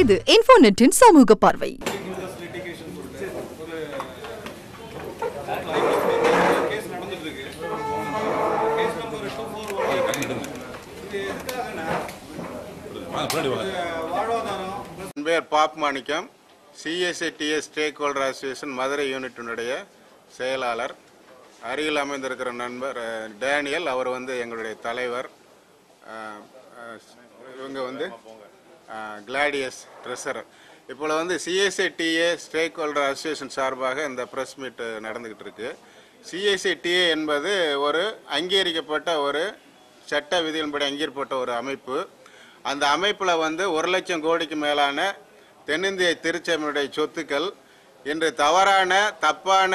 இது இன்ஃபோநெட்டின் சமூக பார்வை. பேர் Pap Manickam CSIDS stakeholder association Madurai யூனிட்டினுடைய செயலாளர் அருகில் அமைந்திருக்கிற நண்பர் டேனியல். அவர் வந்து எங்களுடைய தலைவர். இவங்க வந்து கிளாடியஸ் ட்ரெஸரர் இப்போ வந்து சிஎஸ்ஐடிஏ ஸ்டேக் ஹோல்டர் அசோசியேஷன் சார்பாக இந்த ப்ரெஸ் மீட் நடந்துக்கிட்டு இருக்கு. சிஎஸ்ஐடிஏ என்பது ஒரு அங்கீகரிக்கப்பட்ட ஒரு சட்ட விதியின்படி அங்கீகரிக்கப்பட்ட ஒரு அமைப்பு. அந்த அமைப்பில் வந்து ஒரு லட்சம் கோடிக்கு மேலான தென்னிந்திய திருச்சபையுடைய சொத்துக்கள் இன்று தவறான தப்பான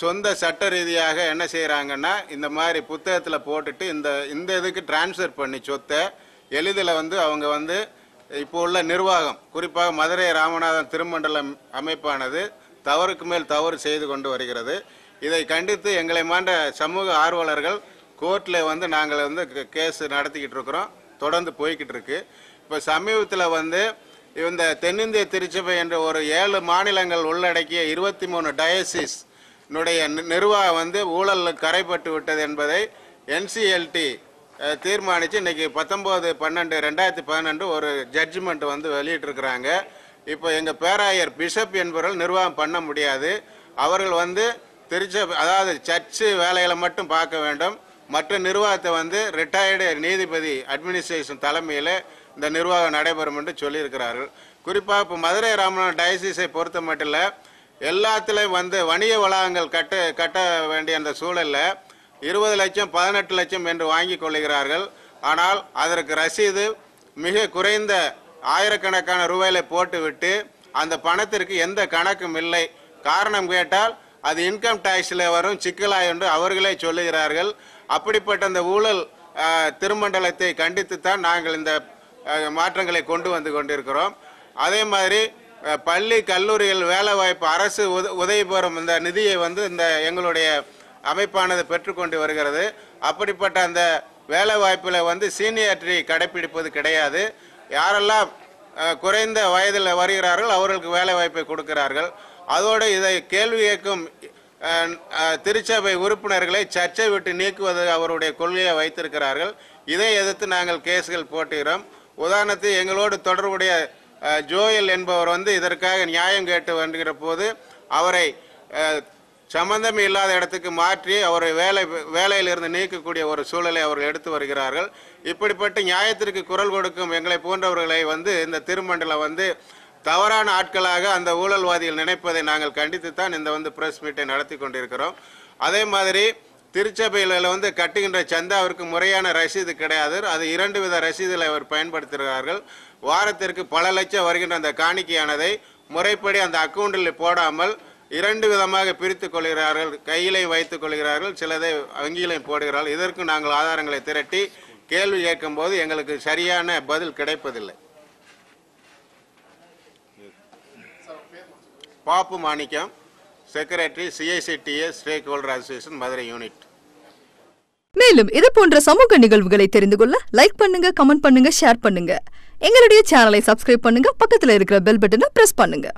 சொந்த சட்ட ரீதியாக என்ன செய்கிறாங்கன்னா இந்த மாதிரி புத்தகத்தில் போட்டுட்டு இந்த இந்த இதுக்கு டிரான்ஸ்ஃபர் பண்ணி சொத்தை எளிதில் வந்து அவங்க வந்து இப்போ உள்ள நிர்வாகம் குறிப்பாக மதுரை ராமநாதன் திருமண்டலம் அமைப்பானது தவறுக்கு மேல் தவறு செய்து கொண்டு வருகிறது. இதை கண்டித்து எங்களை மாண்ட சமூக ஆர்வலர்கள் கோர்ட்டில் வந்து நாங்கள் வந்து கேஸ் நடத்திக்கிட்டு இருக்கிறோம். தொடர்ந்து போய்கிட்டு இருக்கு. இப்போ சமீபத்தில் வந்து இந்த தென்னிந்திய திருச்சபை என்ற ஒரு ஏழு மாநிலங்கள் உள்ளடக்கிய இருபத்தி மூணு டயசிஸ் னுடைய நி- நிர்வாகம் வந்து ஊழலில் கரைப்பட்டு விட்டது என்பதை என்சிஎல்டி தீர்மானித்து இன்னைக்கு பத்தொம்போது பன்னெண்டு ரெண்டாயிரத்தி பன்னெண்டு ஒரு ஜட்ஜ்மெண்ட் வந்து வெளியிட்டிருக்கிறாங்க. இப்போ எங்கள் பேராயர் பிஷப் என்பவர்கள் நிர்வாகம் பண்ண முடியாது. அவர்கள் வந்து திருச்ச அதாவது சர்ச்சு வேலைகளை மட்டும் பார்க்க வேண்டும். மற்ற நிர்வாகத்தை வந்து ரிட்டையர்டு நீதிபதி அட்மினிஸ்ட்ரேஷன் தலைமையில் இந்த நிர்வாகம் நடைபெறும் என்று சொல்லியிருக்கிறார்கள். குறிப்பாக இப்போ மதுரை ராமநாதன் டயசிஸை பொறுத்த மட்டும் இல்லை எல்லாத்துலேயும் வந்து வணிக வளாகங்கள் கட்ட கட்ட வேண்டிய அந்த சூழலில் இருபது லட்சம் பதினெட்டு லட்சம் என்று வாங்கி கொள்கிறார்கள் ஆனால் அதற்கு ரசீது மிக குறைந்த ஆயிரக்கணக்கான ரூபாயில போட்டுவிட்டு அந்த பணத்திற்கு எந்த கணக்கும் இல்லை. காரணம் கேட்டால் அது இன்கம் டேக்ஸில் வரும் சிக்கலாய் என்று அவர்களே சொல்லுகிறார்கள். அப்படிப்பட்ட அந்த ஊழல் திருமண்டலத்தை கண்டித்து தான் நாங்கள் இந்த மாற்றங்களை கொண்டு வந்து கொண்டிருக்கிறோம். அதே மாதிரி பள்ளி கல்லூரிகள் வேலைவாய்ப்பு அரசு உத உதவி பெறும் இந்த நிதியை வந்து இந்த எங்களுடைய அமைப்பானது பெற்றுக்கொண்டு வருகிறது. அப்படிப்பட்ட அந்த வேலை வாய்ப்பில் வந்து சீனியாரிட்டி கடைப்பிடிப்பது கிடையாது. யாரெல்லாம் குறைந்த வயதில் வருகிறார்கள் அவர்களுக்கு வேலை வாய்ப்பை கொடுக்கிறார்கள். அதோடு இதை கேள்வி கேட்கும் திருச்சபை உறுப்பினர்களை சர்ச்சை விட்டு நீக்குவது அவருடைய கொள்கையை வைத்திருக்கிறார்கள். இதை எதிர்த்து நாங்கள் கேஸ்கள் போட்டுகிறோம். உதாரணத்துக்கு எங்களோடு தொடர்புடைய ஜோயல் என்பவர் வந்து இதற்காக நியாயம் கேட்டு வருகிற போது அவரை சம்பந்தம் இல்லாத இடத்துக்கு மாற்றி அவரை வேலை வேலையிலிருந்து நீக்கக்கூடிய ஒரு சூழலை அவர்கள் எடுத்து வருகிறார்கள். இப்படிப்பட்ட நியாயத்திற்கு குரல் கொடுக்கும் எங்களை போன்றவர்களை வந்து இந்த திருமண்டலம் வந்து தவறான ஆட்களாக அந்த ஊழல்வாதிகள் நினைப்பதை நாங்கள் கண்டித்து தான் இந்த வந்து பிரஸ் மீட்டை நடத்தி கொண்டிருக்கிறோம். அதே மாதிரி திருச்சபையில் வந்து கட்டுகின்ற சந்தாவிற்கு முறையான ரசீது கிடையாது. அது இரண்டு வித ரசீதுகளை அவர் பயன்படுத்துகிறார்கள். வாரத்திற்கு பல லட்சம் வருகின்ற அந்த காணிக்கையானதை முறைப்படி அந்த அக்கௌண்டில் போடாமல் இரண்டு விதமாக பிரித்து கொள்கிறார்கள். கையிலையும் வைத்துக் கொள்கிறார்கள் சிலதை வங்கியிலையும் போடுகிறார்கள். இதற்கு நாங்கள் ஆதாரங்களை திரட்டி கேள்வி கேட்கும்போது எங்களுக்கு சரியான பதில் கிடைப்பதில்லை. Pappu Manickam secretary CICDS stakeholder association Madurai unit. மேலும் இது போன்ற சமூக நிகழ்வுகளை தெரிந்து கொள்ள லைக் பண்ணுங்க கமெண்ட் பண்ணுங்க ஷேர் பண்ணுங்க. எங்களுடைய சேனலை சப்ஸ்கிரைப் பண்ணுங்க பக்கத்தில் இருக்கிற பெல் பட்டனை பிரஸ் பண்ணுங்க.